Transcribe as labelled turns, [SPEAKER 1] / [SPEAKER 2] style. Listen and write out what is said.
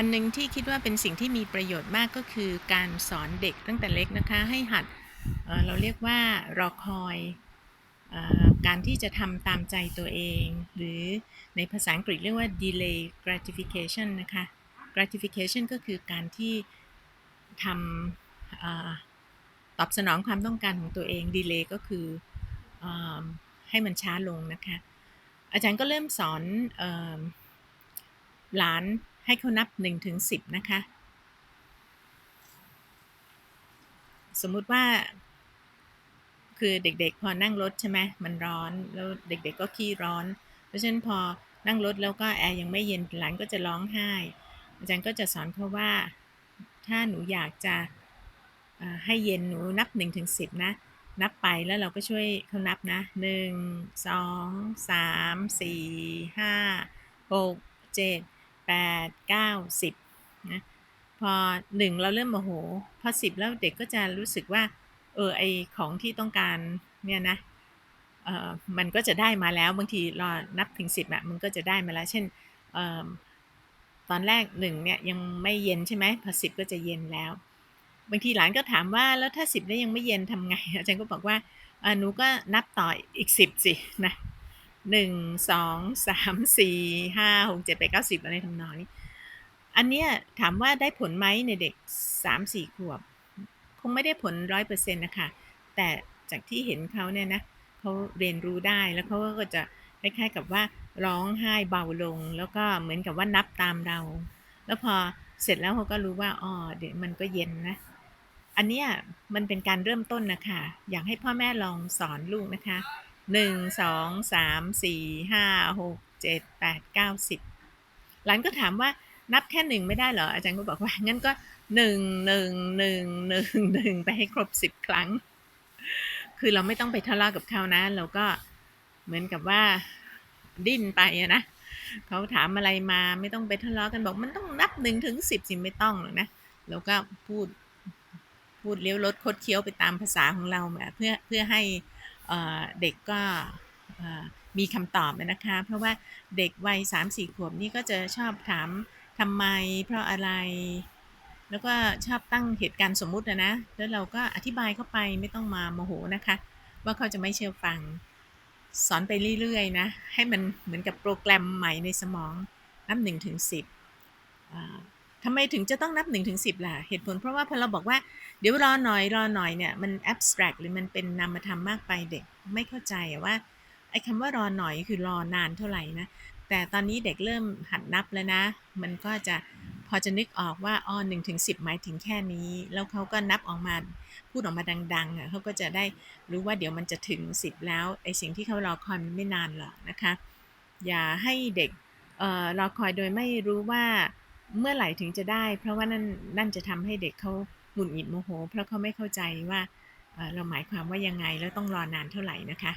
[SPEAKER 1] อันหนึ่งที่คิดว่าเป็นสิ่งที่มีประโยชน์มากก็คือการสอนเด็กตั้งแต่เล็กนะคะ ให้หัดเเราเรียกว่ารอคอยอการที่จะทำตามใจตัวเอง หรือในภาษาอังกฤษเรียกว่า delay gratification นะคะ gratification ก็คือการที่ทำอตอบสนองความต้องการของตัวเอง delay ก็คืออให้มันช้าลงนะคะ อาจารย์ก็เริ่มสอนออหลาน ให้เขานับ1ถึง10 นะคะ สมมุติว่า คือเด็กๆ พอนั่งรถใช่ไหมมันร้อน แล้วเด็กๆก็ขี้ร้อน เพราะฉะนั้นพอนั่งรถแล้วก็แอร์ยังไม่เย็นหลานก็จะร้องไห้ อาจารย์ก็จะสอนเขาว่า ถ้าหนูอยากจะให้เย็นหนูนับ1ถึง10 นะ นับไปแล้วเราก็ช่วยเขานับนะ 1 2 3 4 5 6 7 8 9 10นะพอ1เราเริ่มโมโห พอ10แล้วเด็กก็จะรู้สึกว่า เออไอของที่ต้องการเนี่ยนะเออมันก็จะได้มาแล้วบางทีรอนับถึง10อะมันก็จะได้มาแล้ว เช่นเออตอนแรก1เนี่ยยังไม่เย็นใช่ไหมพอ10ก็จะเย็นแล้ว บางทีหลานก็ถามว่าแล้วถ้า10แล้วยังไม่เย็นทำไงอาจารย์ก็บอกว่าหนูก็นับต่ออีก10สินะ 1 2 3 4 5 6 7 8 9 10อะไรทำนองนี้ อันเนี้ยถามว่าได้ผลไหมในเด็ก3-4ขวบ คงไม่ได้ผล100%นะคะ แต่จากที่เห็นเขาเนี่ยนะเขาเรียนรู้ได้แล้วเขาก็จะคล้ายๆกับว่าร้องไห้เบาลง แล้วก็เหมือนกับว่านับตามเรา แล้วพอเสร็จแล้วเขาก็รู้ว่าอ๋อเดี๋ยวมันก็เย็นนะ อันเนี้ยมันเป็นการเริ่มต้นนะคะ อยากให้พ่อแม่ลองสอนลูกนะคะ 1 2 3 4 5 6 7 8 9 10หลานก็ถามว่านับแค่หนึ่งไม่ได้เหรออาจารย์ก็บอกว่างั้นก็หนึ่งหนึ่งหนึ่งหนึ่งหนึ่งไปให้ครบสิบครั้ง คือเราไม่ต้องไปทะเลาะกับเขานะเราก็เหมือนกับว่าดิ้นไปอะนะเขาถามอะไรมาไม่ต้องไปทะเลาะกันบอกมันต้องนับหนึ่งถึงสิบสิไม่ต้องหรอกนะเราก็พูดพูดเลี้ยวรถคดเคี้ยวไปตามภาษาของเราแบบเพื่อเพื่อให้ เด็กก็มีคำตอบนะคะ เพราะว่าเด็กวัยสามสี่ขวบนี่ก็จะชอบถามทำไม เพราะอะไร แล้วก็ชอบตั้งเหตุการณ์สมมุตินะนะ แล้วเราก็อธิบายเข้าไปไม่ต้องมาโมโหนะคะ ว่าเขาจะไม่เชื่อฟัง สอนไปเรื่อยๆนะ ให้มันเหมือนกับโปรแกรมใหม่ในสมองนับหนึ่งถึงสิบ ทำไมถึงจะต้องนับ1นถึงสิล่ะ เหตุผลเพราะว่าพอเราบอกว่าเดี๋ยวรอหน่อยรอหน่อยเนี่ยมัน abstract หรือมันเป็นนามธรรมมากไปเด็กไม่เข้าใจว่าไอ้คำว่ารอหน่อยคือรอนานเท่าไหร่นะ แต่ตอนนี้เด็กเริ่มหัดนับแล้วนะ มันก็จะพอจะนึกออกว่าอ๋อหนึ่งถึงสิบหมายถึงแค่นี้ แล้วเขาก็นับออกมาพูดออกมาดังๆอะเขาก็จะได้รู้ว่าเดี๋ยวมันจะถึงสิบแล้วไอ้สิ่งที่เขารอคอยมันไม่นานหรอกนะคะ อย่าให้เด็กออรอคอยโดยไม่รู้ว่า เมื่อไหร่ถึงจะได้ เพราะว่านั่นนั่นจะทำให้เด็กเขาหงุดหงิดโมโห เพราะเขาไม่เข้าใจว่าเราหมายความว่ายังไงแล้วต้องรอนานเท่าไหร่นะคะ